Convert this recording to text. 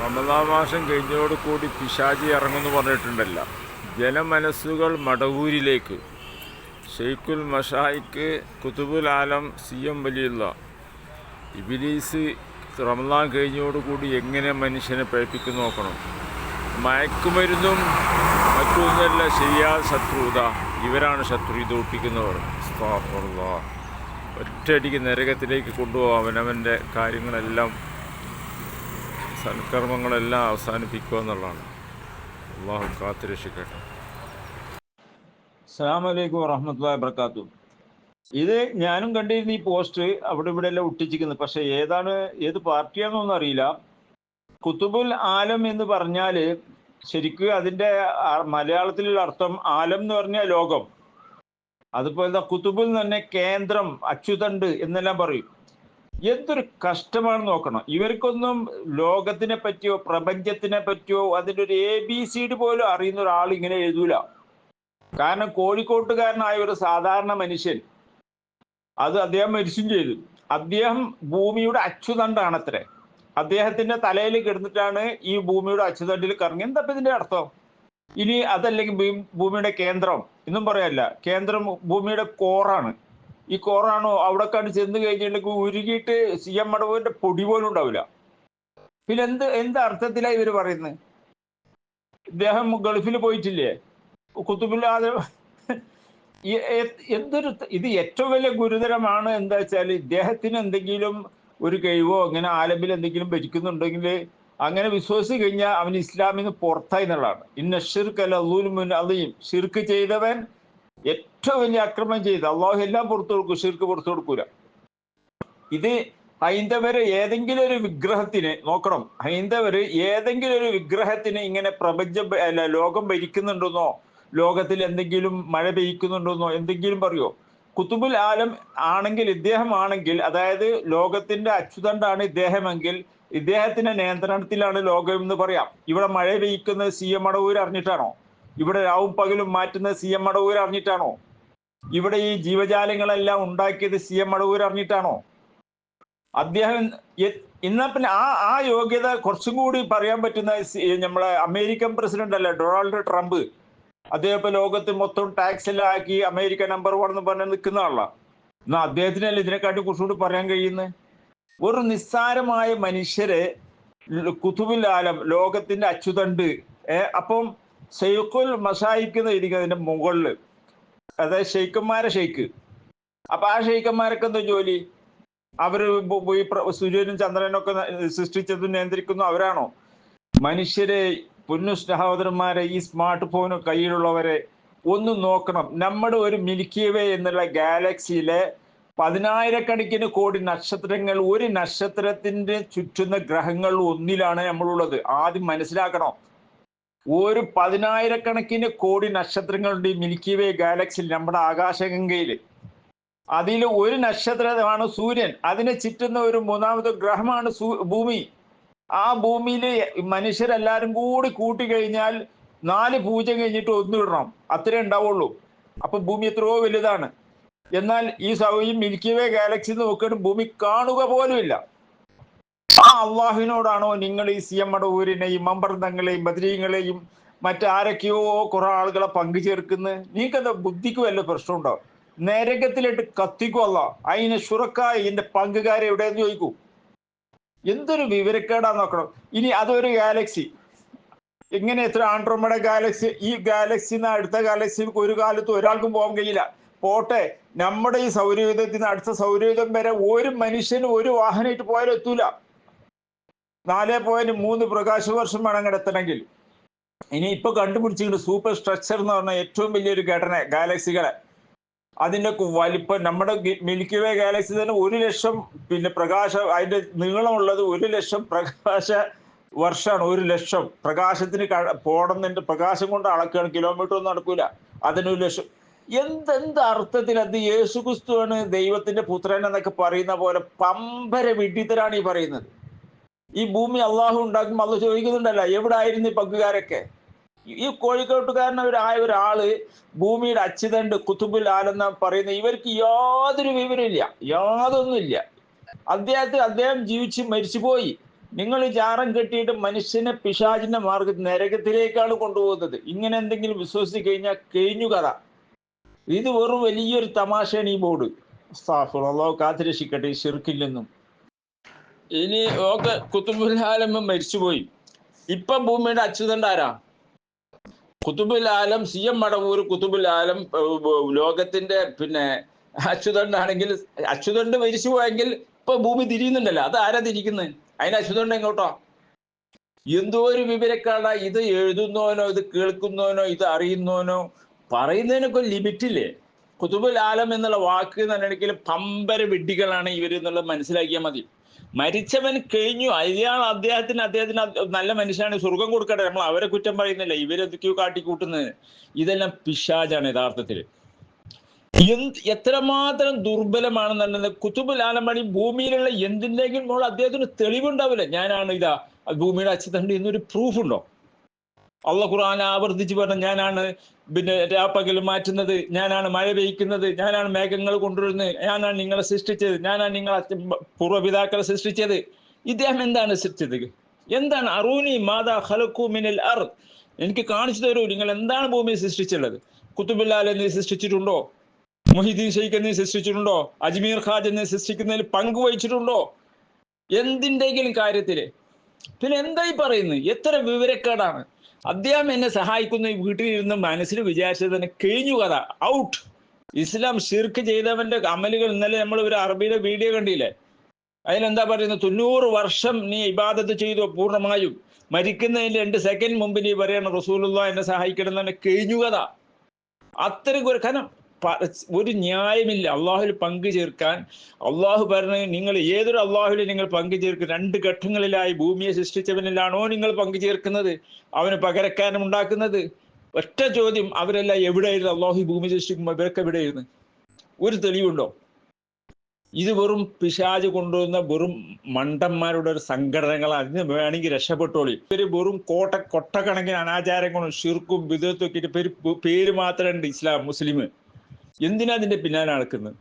റമദാൻ മാസം കഴിഞ്ഞോട് കൂടി പിശാചി ഇറങ്ങുമെന്ന് പറഞ്ഞിട്ടുണ്ടല്ല. ജനമനസ്സുകൾ മടവൂരിലേക്ക്. ഷെയ്ഖുൽ മഷായിക്ക് കുത്തുബുൽ ആലം സി എം വലിയുള്ള. ഇബിലീസ് റമദാൻ കഴിഞ്ഞോടുകൂടി എങ്ങനെ മനുഷ്യനെ പഴിപ്പിക്കുന്നു നോക്കണം. മയക്കുമരുന്നും മറ്റൊന്നല്ല ശരിയായ ശത്രുത. ഇവരാണ് ശത്രു ഇത് ഒട്ടിക്കുന്നവർ. ഒറ്റയടിക്ക് നരകത്തിലേക്ക് കൊണ്ടുപോകാം അവനവന്റെ കാര്യങ്ങളെല്ലാം. സൽക്കർമ്മങ്ങളെല്ലാം അവസാനിപ്പിക്കുക എന്നുള്ളതാണ്. അള്ളാഹു കാത്തുരക്ഷിക്കട്ടെ അസ്സാമലൈക്കും വറഹമത്തല്ലാ വർക്കാത്തു ഇത് ഞാനും കണ്ടിരുന്നു ഈ പോസ്റ്റ് അവിടെ ഇവിടെ എല്ലാം ഒട്ടിച്ചിരിക്കുന്നത് പക്ഷെ ഏതാണ് ഏത് പാർട്ടിയാണെന്നൊന്നും അറിയില്ല. കുത്തുബുൽ ആലം എന്ന് പറഞ്ഞാൽ ശരിക്കും അതിന്റെ മലയാളത്തിലുള്ള അർത്ഥം ആലം എന്ന് പറഞ്ഞാൽ ലോകം. അതുപോലെ കുത്തുബുൽ തന്നെ കേന്ദ്രം അച്യുതണ്ട് എന്നെല്ലാം പറയും. എന്തൊരു കഷ്ടമാണ് നോക്കണം. ഇവർക്കൊന്നും ലോകത്തിനെ പറ്റിയോ പ്രപഞ്ചത്തിനെ പറ്റിയോ അതിന്റെ ഒരു എ ബി സി ഡി പോലും അറിയുന്ന ഒരാൾ ഇങ്ങനെ എഴുതൂല. കാരണം കോഴിക്കോട്ടുകാരനായ ഒരു സാധാരണ മനുഷ്യൻ. അത് അദ്ദേഹം മരിച്ചും ചെയ്തു. അദ്ദേഹം ഭൂമിയുടെ അച്ചുതണ്ടാണത്രേ അദ്ദേഹത്തിന്റെ തലയിൽ കിടന്നിട്ടാണ് ഈ ഭൂമിയുടെ അച്ചുതണ്ടിൽ കറങ്ങി. എന്താ ഇതിന്റെ അർത്ഥം? ഇനി അതല്ലെങ്കിൽ ഭൂമിയുടെ കേന്ദ്രം. എന്നും പറയല്ല കേന്ദ്രം ഭൂമിയുടെ കോറാണ്. ഈ കോറാണോ അവിടെ കണ്ട് ചെന്ന് കഴിഞ്ഞിട്ടുണ്ടെങ്കിൽ ഉരുകിയിട്ട് സി എം മടവുവിന്റെ പൊടി പോലും ഉണ്ടാവില്ല. പിന്നെ എന്ത് എന്ത് അർത്ഥത്തിലാ ഇവർ പറയുന്നത്? ഇദ്ദേഹം ഗൾഫിൽ പോയിട്ടില്ലേ? കുത്തുബില്ലാതെ എന്തൊരു ഇത് ഏറ്റവും വലിയ ഗുരുതരമാണ് എന്താ വെച്ചാൽ ഇദ്ദേഹത്തിന് എന്തെങ്കിലും ഒരു കഴിവോ അങ്ങനെ ആലമ്പിൽ എന്തെങ്കിലും ഭരിക്കുന്നുണ്ടെങ്കിൽ അങ്ങനെ വിശ്വസിച്ച് കഴിഞ്ഞാൽ അവൻ ഇസ്ലാമിൽ നിന്ന് പുറത്തായി എന്നുള്ളതാണ്. ഇന്ന ഷിർക്ക് അല്ല അള്ളൂലുമുൻ അലീം ഷിർക്ക് ചെയ്തവൻ ഏറ്റവും വലിയ അക്രമം ചെയ്ത് അള്ളാഹു എല്ലാം പുറത്തു കൊടുക്കും ഷിർക്ക് പുറത്തു കൊടുക്കൂല. ഇത് ഹൈന്ദവര് ഏതെങ്കിലും ഒരു വിഗ്രഹത്തിന് നോക്കണം. ഹൈന്ദവര് ഏതെങ്കിലും ഒരു വിഗ്രഹത്തിന് ഇങ്ങനെ പ്രപഞ്ചം അല്ല ലോകം ഭരിക്കുന്നുണ്ടെന്നോ ലോകത്തിൽ എന്തെങ്കിലും മഴ പെയ്ക്കുന്നുണ്ടെന്നോ എന്തെങ്കിലും പറയോ? കുത്തുബുൽ ആലം ആണെങ്കിൽ ഇദ്ദേഹം ആണെങ്കിൽ അതായത് ലോകത്തിന്റെ അച്യുതണ്ടാണ് ഇദ്ദേഹമെങ്കിൽ ഇദ്ദേഹത്തിന്റെ നിയന്ത്രണത്തിലാണ് ലോകം എന്ന് പറയാം. ഇവിടെ മഴ പെയ്ക്കുന്നത് സി എം മടവൂർ അറിഞ്ഞിട്ടാണോ? ഇവിടെ രാവും പകലും മാറ്റുന്നത് സി എം അടവൂർ അറിഞ്ഞിട്ടാണോ? ഇവിടെ ഈ ജീവജാലങ്ങളെല്ലാം ഉണ്ടാക്കിയത് സി എം അടവൂർ അറിഞ്ഞിട്ടാണോ? അദ്ദേഹം ഇന്ന പിന്നെ ആ ആ യോഗ്യത കുറച്ചും കൂടി പറയാൻ പറ്റുന്ന നമ്മളെ അമേരിക്കൻ പ്രസിഡന്റ് അല്ലേ ഡൊണാൾഡ് ട്രംപ്. അദ്ദേഹം ഇപ്പൊ ലോകത്ത് മൊത്തം ടാക്സ് എല്ലാം ആക്കി അമേരിക്ക നമ്പർ വൺ എന്ന് പറഞ്ഞ് നിൽക്കുന്ന ആളാ. എന്നാ അദ്ദേഹത്തിനല്ലേ ഇതിനെക്കാട്ടി കുറച്ചുകൂടി പറയാൻ കഴിയുന്നത് ഒരു നിസ്സാരമായ മനുഷ്യരെ കുതുബുൽ ആലം ലോകത്തിന്റെ അച്ചുതണ്ട്. ഏഹ് അപ്പം ഷെയ്ഖുൽ എന്ന് ഇരിക്കുന്നത് അതിന്റെ മുകളിൽ അതായത് ഷെയ്ഖന്മാരെ ഷെയ്ഖ് അപ്പൊ ആ ഷെയ്ഖന്മാരൊക്കെ എന്താ ജോലി? ബു- ഈ സൂര്യനും ചന്ദ്രനും ഒക്കെ സൃഷ്ടിച്ചതും നിയന്ത്രിക്കുന്നു അവരാണോ? മനുഷ്യരെ പൊന്നു സഹോദരന്മാരെ ഈ സ്മാർട്ട് ഫോൺ കയ്യിലുള്ളവരെ ഒന്ന് നോക്കണം. നമ്മുടെ ഒരു മിൽക്കി വേ എന്നുള്ള ഗാലക്സിയിലെ പതിനായിരക്കണക്കിന് കോടി നക്ഷത്രങ്ങൾ ഒരു നക്ഷത്രത്തിന്റെ ചുറ്റുന്ന ഗ്രഹങ്ങൾ ഒന്നിലാണ് നമ്മളുള്ളത്. ആദ്യം മനസ്സിലാക്കണം. ഒരു പതിനായിരക്കണക്കിന് കോടി നക്ഷത്രങ്ങളുണ്ട് ഈ മിൽക്കി വേ ഗാലക്സിയിൽ നമ്മുടെ ആകാശഗംഗയിൽ അതിൽ ഒരു നക്ഷത്രമാണ് സൂര്യൻ. അതിനെ ചുറ്റുന്ന ഒരു മൂന്നാമത്തെ ഗ്രഹമാണ് ഭൂമി. ആ ഭൂമിയിൽ മനുഷ്യരെല്ലാവരും കൂടി കൂട്ടിക്കഴിഞ്ഞാൽ നാല് പൂജ കഴിഞ്ഞിട്ട് ഒന്നിടണം അത്രേ ഉണ്ടാവുള്ളൂ. അപ്പൊ ഭൂമി എത്രയോ വലുതാണ്. എന്നാൽ ഈ സൗ ഈ മിൽക്കി വേ ഗാലക്സി നോക്കിയിട്ട് ഭൂമി കാണുക പോലുമില്ല. അള്ളാഹുവിനോടാണോ നിങ്ങൾ ഈ സി എം മടവൂരിനെയും മമ്പർദങ്ങളെയും ബദ്രീങ്ങളെയും മറ്റാരൊക്കെയോ കുറെ ആളുകളെ പങ്കു ചേർക്കുന്നത് എന്താ ബുദ്ധിക്ക് വല്ല പ്രശ്നമുണ്ടോ? നരകത്തിലിട്ട് കത്തിക്കുമല്ല അതിന് ഷുറക്കായി എന്റെ പങ്കുകാരെ എവിടെയെന്ന് ചോദിക്കൂ. എന്തൊരു വിവരക്കേടാ നോക്കണം. ഇനി അതൊരു ഗാലക്സി. എങ്ങനെ എത്ര ആൻഡ്രോമഡ ഗാലക്സി ഈ ഗാലക്സി അടുത്ത ഗാലക്സി ഒരു കാലത്ത് ഒരാൾക്കും പോകാൻ കഴിയില്ല. പോട്ടെ നമ്മുടെ ഈ സൗരയുധത്തിൽ നിന്ന് അടുത്ത സൗരയുധം വരെ ഒരു മനുഷ്യന് ഒരു വാഹനമായിട്ട് പോയാലും എത്തൂല. നാല് പോയിന്റ് മൂന്ന് പ്രകാശ വർഷം വേണം അങ്ങോട്ട് എത്തണമെങ്കിൽ ഇനി ഇപ്പൊ കണ്ടുപിടിച്ചിട്ടുണ്ട് സൂപ്പർ സ്ട്രക്ചർ എന്ന് പറഞ്ഞ ഏറ്റവും വലിയൊരു ഘടന ഗാലക്സികളെ അതിന്റെ വലിപ്പം നമ്മുടെ മിൽക്കി വേ ഗാലക്സി തന്നെ ഒരു ലക്ഷം പിന്നെ പ്രകാശ അതിന്റെ നീളമുള്ളത് ഒരു ലക്ഷം പ്രകാശ വർഷമാണ് ഒരു ലക്ഷം. പ്രകാശത്തിന് പോടുന്നതിന്റെ പ്രകാശം കൊണ്ട് അളക്കുകയാണ് കിലോമീറ്റർ ഒന്നും നടക്കൂല. അതിനൊരു ലക്ഷം. എന്തെന്ത് എന്ത് അർത്ഥത്തിൽ അത് യേശുക്രിസ്തുവാണ് ദൈവത്തിന്റെ പുത്രൻ എന്നൊക്കെ പറയുന്ന പോലെ പമ്പര വിഡിതരാണ് ഈ പറയുന്നത്. ഈ ഭൂമി അള്ളാഹു ഉണ്ടാക്കുമ്പോൾ അള്ളു ചോദിക്കുന്നുണ്ടല്ല എവിടെ ആയിരുന്നു ഈ പങ്കുകാരൊക്കെ? ഈ കോഴിക്കോട്ടുകാരനായ ഒരാൾ ഭൂമിയുടെ അച്യുതണ്ട് കുത്തുബുൽ ആലെന്ന പറയുന്ന ഇവർക്ക് യാതൊരു വിവരമില്ല യാതൊന്നുമില്ല അദ്ദേഹത്തെ അദ്ദേഹം ജീവിച്ച് മരിച്ചുപോയി നിങ്ങൾ ജാറം കെട്ടിയിട്ട് മനുഷ്യനെ പിശാചിന്റെ മാർഗ നരകത്തിലേക്കാണ് കൊണ്ടുപോകുന്നത്. ഇങ്ങനെ എന്തെങ്കിലും വിശ്വസിച്ച് കഴിഞ്ഞാൽ കഴിഞ്ഞു കഥ. ഇത് വെറും വലിയൊരു തമാശയാണ് ഈ ബോർഡ്. അള്ളാഹു കാത്തിരക്ഷിക്കട്ടെ ഈ ഷിർക്കിൽ നിന്നും. ഇനി ഓക്കെ കുത്തുബുൽ മരിച്ചുപോയി. ഇപ്പൊ ഭൂമിയുടെ അച്യുതണ്ട് ആരാ? കുത്തുബുൽ ആലം സി എം മടവൂർ കുത്തുബുൽ ആലം ലോകത്തിന്റെ പിന്നെ അച്യുതണ്ടാണെങ്കിൽ അച്യുതണ്ട് മരിച്ചു പോയെങ്കിൽ ഇപ്പൊ ഭൂമി തിരിയുന്നുണ്ടല്ലോ. അത് ആരാ തിരിക്കുന്നത് അതിന് അച്യുതണ്ട് എങ്ങോട്ടോ? എന്തോ ഒരു വിവരക്കാടാ ഇത് എഴുതുന്നവനോ ഇത് കേൾക്കുന്നവനോ ഇത് അറിയുന്നവനോ പറയുന്നതിനൊക്കെ ലിമിറ്റില്ലേ കുത്തുബുൽ ആലം എന്നുള്ള വാക്ക് എന്ന് പറഞ്ഞിട്ടുണ്ടെങ്കിൽ പമ്പര വിഡ്ഢികളാണ് ഇവർ എന്നുള്ളത് മനസ്സിലാക്കിയാൽ മതി. മരിച്ചവൻ കഴിഞ്ഞു. അയാൾ അദ്ദേഹത്തിന് അദ്ദേഹത്തിന് നല്ല മനുഷ്യനാണ്. സ്വർഗം കൊടുക്കട്ടെ. നമ്മൾ അവരെ കുറ്റം പറയുന്നില്ല. ഇവരെന്തൊക്കെയോ കാട്ടിക്കൂട്ടുന്നത്. ഇതെല്ലാം പിശാജാണ് യഥാർത്ഥത്തിൽ എന്ത് എത്രമാത്രം ദുർബലമാണെന്നുള്ളത് കുത്തുബുൽ ആലമണി ഭൂമിയിലുള്ള എന്തിന്റെങ്കിലും മോൾ അദ്ദേഹത്തിന് തെളിവുണ്ടാവില്ല. ഞാനാണ് ഇതാ ഭൂമിയുടെ അച്ഛത്തണ്ട് എന്നൊരു പ്രൂഫ് ഉണ്ടോ? അള്ള ഖുർആൻ ആവർത്തിച്ച് പറഞ്ഞ ഞാനാണ് പിന്നെ രാപ്പകൽ മാറ്റുന്നത് ഞാനാണ് മഴ പെയ്ക്കുന്നത് ഞാനാണ് മേഘങ്ങൾ കൊണ്ടുവരുന്നത് ഞാനാണ് നിങ്ങളെ സൃഷ്ടിച്ചത് ഞാനാണ് നിങ്ങളെ പൂർവപിതാക്കളെ സൃഷ്ടിച്ചത്. ഇദ്ദേഹം എന്താണ് സൃഷ്ടിച്ചത്? എന്താണ് അറൂനി മാതാ ഹലക്കു മിനൽ അർ എനിക്ക് കാണിച്ചു തരൂ നിങ്ങൾ എന്താണ് ഭൂമി സൃഷ്ടിച്ചുള്ളത്? കുത്തുബുല്ലാൽ നീ സൃഷ്ടിച്ചിട്ടുണ്ടോ? മൊഹിദ്ദീൻ ഷെയ്ഖ് എന്നെ സൃഷ്ടിച്ചിട്ടുണ്ടോ? അജ്മീർ ഖാജ് എന്നെ സൃഷ്ടിക്കുന്നതിൽ പങ്കുവഹിച്ചിട്ടുണ്ടോ എന്തിന്റെങ്കിലും കാര്യത്തിൽ പിന്നെ എന്തായി പറയുന്നത്? എത്ര വിവരക്കേടാണ്? അദ്ദേഹം എന്നെ സഹായിക്കുന്നു വീട്ടിലിരുന്ന് മനസ്സിൽ വിചാരിച്ചത് തന്നെ കഴിഞ്ഞു കഥ. ഔട്ട് ഇസ്ലാം ഷിർക്ക് ചെയ്തവന്റെ അമലുകൾ ഇന്നലെ നമ്മൾ ഒരു അറബിയുടെ വീഡിയോ കണ്ടില്ലേ? അതിലെന്താ പറയുന്നത്? തൊണ്ണൂറ് വർഷം നീ ഇബാദത്ത് ചെയ്തു പൂർണമായും. മരിക്കുന്നതിന് രണ്ട് സെക്കൻഡ് മുമ്പ് നീ പറയണം റസൂലുള്ള എന്നെ സഹായിക്കണം എന്ന് കഴിഞ്ഞു കഥ. അത്രയ്ക്ക് ഒരു കാരണം പ- ഒരു ന്യായമില്ല. അള്ളാഹുൽ പങ്കു ചേർക്കാൻ. അള്ളാഹു പറഞ്ഞ് നിങ്ങൾ ഏതൊരു അള്ളാഹുവിൽ നിങ്ങൾ പങ്കു ചേർക്കും. രണ്ട് ഘട്ടങ്ങളിലായി ഭൂമിയെ സൃഷ്ടിച്ചവനിലാണോ നിങ്ങൾ പങ്കു ചേർക്കുന്നത്? അവന് പകരക്കാരൻ ഉണ്ടാക്കുന്നത്? ഒറ്റ ചോദ്യം അവരെല്ലാം എവിടെയായിരുന്നു അള്ളാഹു ഭൂമി സൃഷ്ടിക്കുമ്പോൾ ഇവരൊക്കെ എവിടെയായിരുന്നു? ഒരു തെളിവുണ്ടോ? ഇത് വെറും പിശാജ് കൊണ്ടുവന്ന വെറും മണ്ടന്മാരുടെ ഒരു സംഘടനകൾ അതിന് വേണമെങ്കിൽ രക്ഷപ്പെട്ടോളി. ഇവർ വെറും കോട്ട കൊട്ടക്കണക്കിന് അനാചാരങ്ങളും ഷിർക്കും വിധത്തൊക്കെ പേര് പേര് മാത്രമുണ്ട് ഇസ്ലാം മുസ്ലിം. എന്തിനാ അതിന്റെ പിന്നാലെ നടക്കുന്നത്?